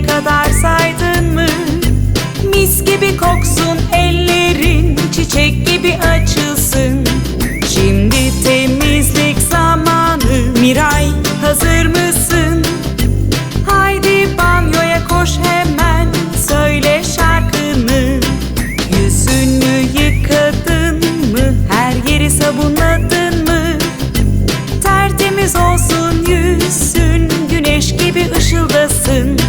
beşe kadar saydın mı? Mis gibi koksun ellerin, çiçek gibi açılsın. Şimdi temizlik zamanı, Miray hazır mısın? Haydi banyoya koş hemen, söyle şarkını. Yüzünü yıkadın mı, her yeri sabunladın mı? Tertemiz olsun yüzün, güneş gibi ışıldasın.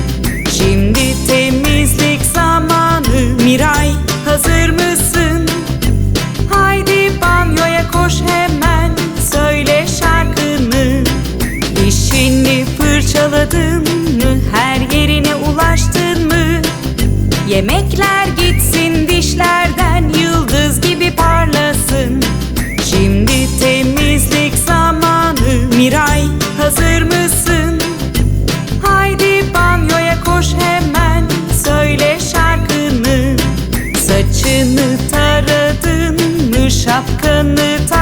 Miray hazır mısın? Haydi banyoya koş hemen Söyle şarkını Dişini fırçaladın the time